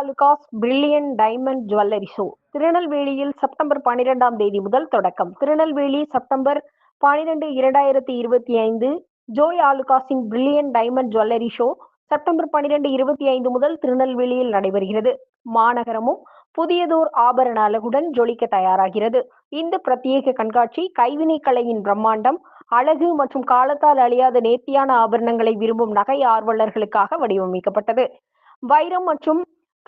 Talukas brilliant diamond jewellery show. திருநெல்வேலியில் September பனிரெண்டாம் தேதி முதல் தொடக்கம். திருநெல்வேலி செப்டம்பர் பனிரெண்டு இரண்டாயிரத்தி இருபத்தி ஐந்து Joy ஆலுகாஸின் brilliant diamond jewellery show September பனிரெண்டு இருபத்தி ஐந்து முதல் திருநெல்வேலியில் நடைபெறுகிறது. மாநகரமும் புதியதோர் ஆபரண அழகுடன் ஜொலிக்க தயாராகிறது. இந்த பிரத்யேக கண்காட்சி கைவினைக் கலையின் பிரம்மாண்டம் அழகு மற்றும் காலத்தால் அழியாத நேர்த்தியான ஆபரணங்களை விரும்பும் நகை ஆர்வலர்களுக்காக வடிவமைக்கப்பட்டது. வைரம் மற்றும்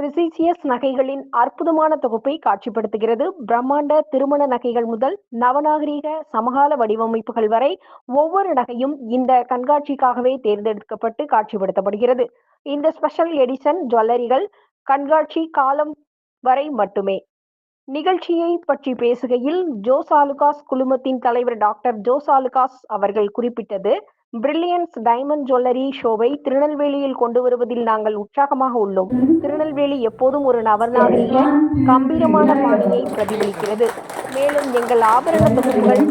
பிரிசிசியஸ் நகைகளின் அற்புதமான தொகுப்பை காட்சிப்படுத்துகிறது. பிரம்மாண்ட திருமண நகைகள் முதல் நவநாகரீக சமகால வடிவமைப்புகள் வரை ஒவ்வொரு நகையும் இந்த கண்காட்சிக்காகவே தேர்ந்தெடுக்கப்பட்டு காட்சிப்படுத்தப்படுகிறது. இந்த ஸ்பெஷல் எடிஷன் ஜுவல்லரிகள் கண்காட்சி காலம் வரை மட்டுமே. நிகழ்ச்சியை பற்றி பேசுகையில் ஜோஸ் ஆலுகாஸ் குழுமத்தின் தலைவர் டாக்டர் ஜோஸ் ஆலுகாஸ் அவர்கள் குறிப்பிட்டது. பிரில்லியன்ஸ் டைமண்ட் ஜுவல்லரி ஷோவை திருநெல்வேலியில் கொண்டு வருவதில் நாங்கள் உற்சாகமாக உள்ளோம். திருநெல்வேலி எப்போதும் ஒரு நவநாகரிக கம்பீரமான பாணியை பிரதிபலிக்கிறது. மேலும் எங்கள் ஆபரண தொகுப்புகள்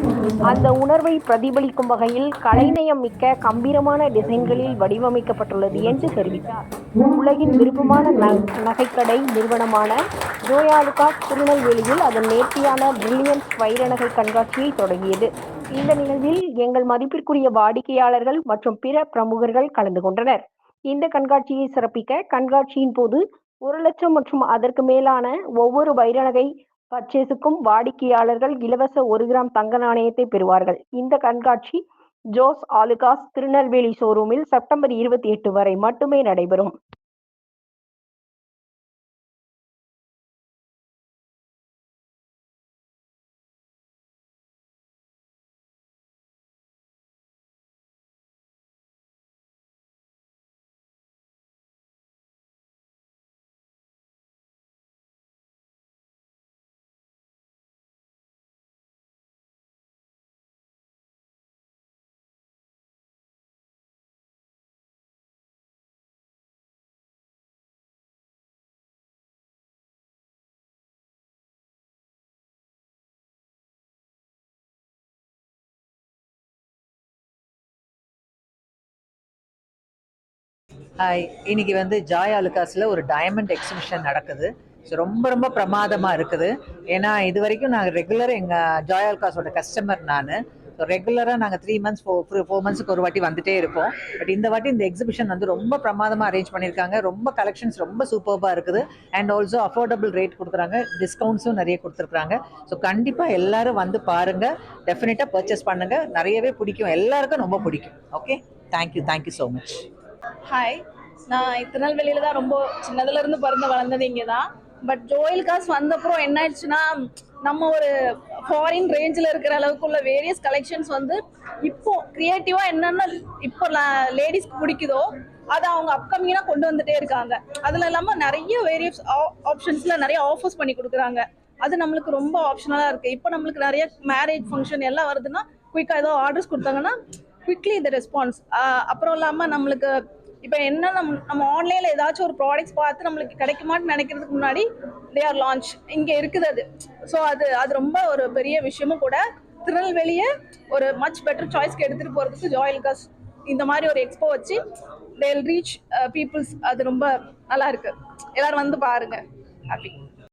அந்த உணர்வை பிரதிபலிக்கும் வகையில் கலைநயம் மிக்க கம்பீரமான டிசைன்களில் வடிவமைக்கப்பட்டுள்ளது என்று தெரிவித்தார். உலகின் விருப்பமான நகைக்கடை நிறுவனமான ஜோயாலுகா திருநெல்வேலியில் அதன் நேர்த்தியான பிரில்லியன்ஸ் வைர நகை கண்காட்சியை தொடங்கியது. இந்த நிகழ்வில் எங்கள் மதிப்பிற்குரிய வாடிக்கையாளர்கள் மற்றும் பிற பிரமுகர்கள் கலந்து கொண்டனர். இந்த கண்காட்சியை சிறப்பிக்க கண்காட்சியின் போது ஒரு லட்சம் மற்றும் அதற்கு மேலான ஒவ்வொரு வைரநகை பர்ச்சேஸுக்கும் வாடிக்கையாளர்கள் இலவச ஒரு கிராம் தங்க நாணயத்தை பெறுவார்கள். இந்த கண்காட்சி ஜோஸ் ஆலுகாஸ் திருநெல்வேலி ஷோரூமில் செப்டம்பர் இருபத்தி எட்டு வரை மட்டுமே நடைபெறும். இன்னைக்கு வந்து ஜாய் அலுகாஸில் ஒரு டைமண்ட் எக்ஸிபிஷன் நடக்குது. ஸோ ரொம்ப ரொம்ப பிரமாதமாக இருக்குது. ஏன்னா இது வரைக்கும் நாங்கள் ரெகுலராக எங்கள் ஜாய் அலுகாஸோட கஸ்டமர் நான் ஸோ ரெகுலராக நாங்கள் த்ரீ மந்த்ஸ் ஃபோர் ஃபோர் மந்த்ஸ்க்கு ஒரு வாட்டி வந்துட்டே இருப்போம். பட் இந்த வாட்டி இந்த எக்ஸிபிஷன் வந்து ரொம்ப பிரமாதமாக அரேஞ்ச் பண்ணியிருக்காங்க. ரொம்ப கலெக்ஷன்ஸ் ரொம்ப சூப்பர்பாக இருக்குது. அண்ட் ஆல்சோ அஃபோர்டபுள் ரேட் கொடுக்குறாங்க. டிஸ்கவுண்ட்ஸும் நிறைய கொடுத்துருக்குறாங்க. ஸோ கண்டிப்பாக எல்லோரும் வந்து பாருங்கள் டெஃபினட்டாக பர்ச்சேஸ் பண்ணுங்கள் நிறையவே பிடிக்கும். எல்லாருக்கும் ரொம்ப பிடிக்கும். Okay thank you thank you so much hi நான் திருநெல்வேலியில தான் ரொம்ப சின்னதுல இருந்து பிறந்து வளர்ந்தது இங்கே தான் பட் ஜோயில் காஸ் வந்தப்புறம் என்ன ஆயிடுச்சுன்னா நம்ம ஒரு ஃபாரின் ரேஞ்சில் இருக்கிற அளவுக்கு உள்ள வேரியஸ் கலெக்ஷன்ஸ் வந்து இப்போ கிரியேட்டிவா என்னென்ன இப்போ லேடிஸ்க்கு பிடிக்குதோ அதை அவங்க அப்கமிங்காக கொண்டு வந்துட்டே இருக்காங்க. அதில் இல்லாமல் நிறைய வேரியஸ் ஆப்ஷன்ஸில் நிறைய ஆஃபர்ஸ் பண்ணி கொடுக்குறாங்க. அது நம்மளுக்கு ரொம்ப ஆப்ஷனலாக இருக்குது இப்போ நம்மளுக்கு நிறைய மேரேஜ் ஃபங்க்ஷன் எல்லாம் வருதுன்னா குயிக்காக ஏதோ ஆர்டர்ஸ் கொடுத்தாங்கன்னா குவிக்லி இந்த ரெஸ்பான்ஸ் அப்புறம் இல்லாமல் நம்மளுக்கு இப்போ என்ன நம்ம நம்ம ஆன்லைனில் ஏதாச்சும் ஒரு ப்ராடக்ட்ஸ் பார்த்து நம்மளுக்கு கிடைக்குமான்னு நினைக்கிறதுக்கு முன்னாடி தே ஆர் லான்ச் இங்கே இருக்குது அது. ஸோ அது அது ரொம்ப ஒரு பெரிய விஷயமும் கூட திருநெல்வேலியை ஒரு மச் பெட்டர் சாய்ஸ்க்கு எடுத்துகிட்டு போகிறதுக்கு ஜாயில் காஸ் இந்த மாதிரி ஒரு எக்ஸ்போ வச்சு தேல் ரீச் பீப்புள்ஸ் அது ரொம்ப நல்லா இருக்கு. எல்லாரும் வந்து பாருங்க. அப்படி